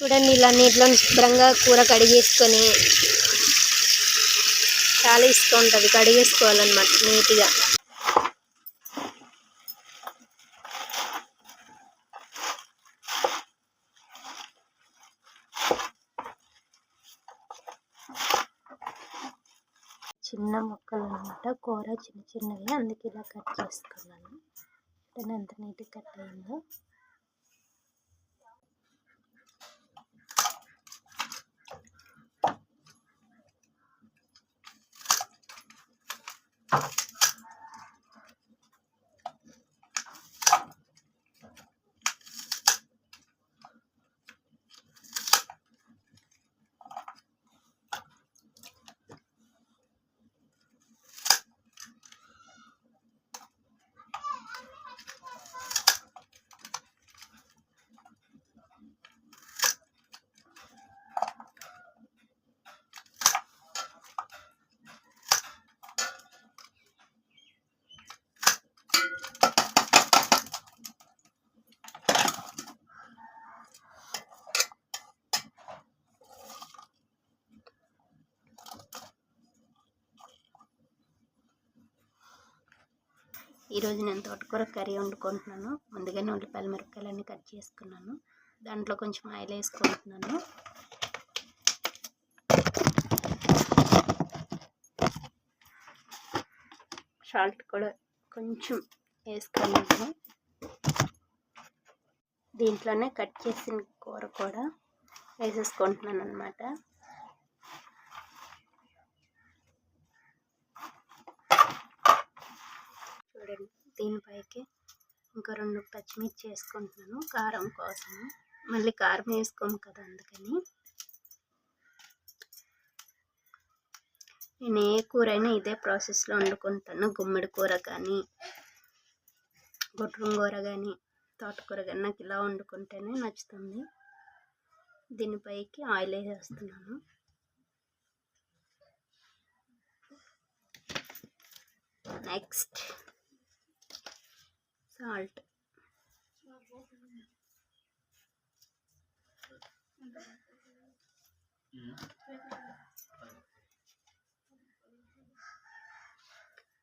చూడండి ఇలా నీటిలో శుభ్రంగా కూర కడిగేసుకొని చాలా ఇష్టం ఉంటుంది. కడిగేసుకోవాలన్నమాట నీట్గా. చిన్న ముక్కలు అనమాట కూర చిన్న చిన్నవి అందుకే ఇలా కట్ చేసుకున్నాను. ఎంత నీట్గా కట్ అయిందో. ఈరోజు నేను తోటకూర కర్రీ వండుకుంటున్నాను. ముందుగానే ఉల్లిపాయలు మిరపకాయలన్నీ కట్ చేసుకున్నాను. దాంట్లో కొంచెం ఆయిల్ వేసుకుంటున్నాను. సాల్ట్ కూడా కొంచెం వేసుకున్నాను. దీంట్లోనే కట్ చేసిన కూర కూడా వేసేసుకుంటున్నాను అనమాట దీనిపైకి ఇంకా రెండు పచ్చిమిర్చి వేసుకుంటున్నాను కారం కోసం. మళ్ళీ కారం వేసుకోము కదా అందుకని. నేను ఏ కూర అయినా ఇదే ప్రాసెస్లో వండుకుంటాను గుమ్మడి కూర కానీ గుట్రంగూర కూర కానీ తోటకూర కానీ నాకు ఇలా వండుకుంటేనే నచ్చుతుంది. దీనిపైకి ఆయిల్ వేసేస్తున్నాను. నెక్స్ట్ సాల్ట్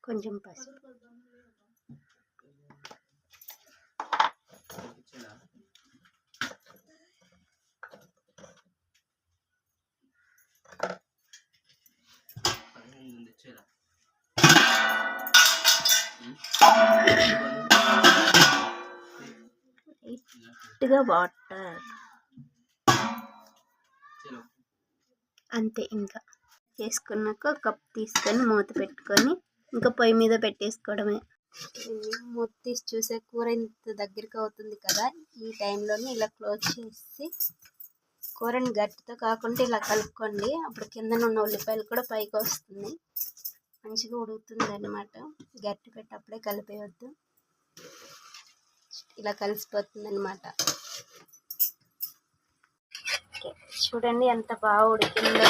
కొంచెం పసుపు లైట్గా వాటర్. అంతే ఇంకా. చేసుకున్నాక కప్ తీసుకొని మూత పెట్టుకొని ఇంకా పొయ్యి మీద పెట్టేసుకోవడమే. మూత తీసి చూసే కూర ఇంత దగ్గరికి అవుతుంది కదా ఈ టైంలోనే ఇలా క్లోజ్ చేసి కూరని గట్టితో కాకుండా ఇలా కలుపుకోండి. అప్పుడు కింద ఉన్న ఉల్లిపాయలు కూడా పైకి వస్తుంది మంచిగా ఉడుకుతుంది అనమాట గట్టి పెట్టి అప్పుడే కలిపేయొద్దు. ఇలా కలిసిపోతుంది అనమాట చూడండి ఎంత బాగా ఉడికిందో.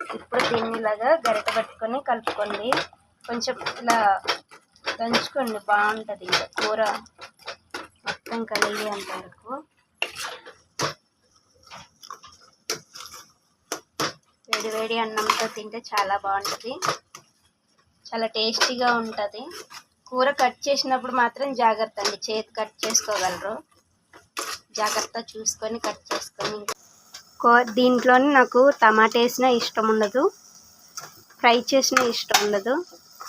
ఇప్పుడు దీన్ని ఇలాగా గరిట పట్టుకొని కలుపుకోండి. కొంచెం ఇలా దంచుకోండి బాగుంటుంది ఇంకా కూర మొత్తం కలిగి అంతవరకు. వేడి వేడి అన్నంతో తింటే చాలా బాగుంటుంది. చాలా టేస్టీగా ఉంటుంది. కూర కట్ చేసినప్పుడు మాత్రం జాగ్రత్త అండి. చేతి కట్ చేసుకోగలరు. జాగ్రత్త చూసుకొని కట్ చేసుకొని. కో దీంట్లోనే నాకు టమాటా వేసిన ఇష్టం ఉండదు. ఫ్రై చేసిన ఇష్టం ఉండదు.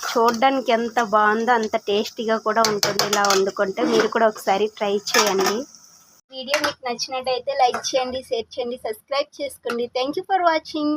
చూడడానికి ఎంత బాగుందో అంత టేస్టీగా కూడా ఉంటుంది ఇలా వండుకుంటే. మీరు కూడా ఒకసారి ట్రై చేయండి. వీడియో మీకు నచ్చినట్టయితే లైక్ చేయండి షేర్ చేయండి సబ్స్క్రైబ్ చేసుకోండి. Thank you for watching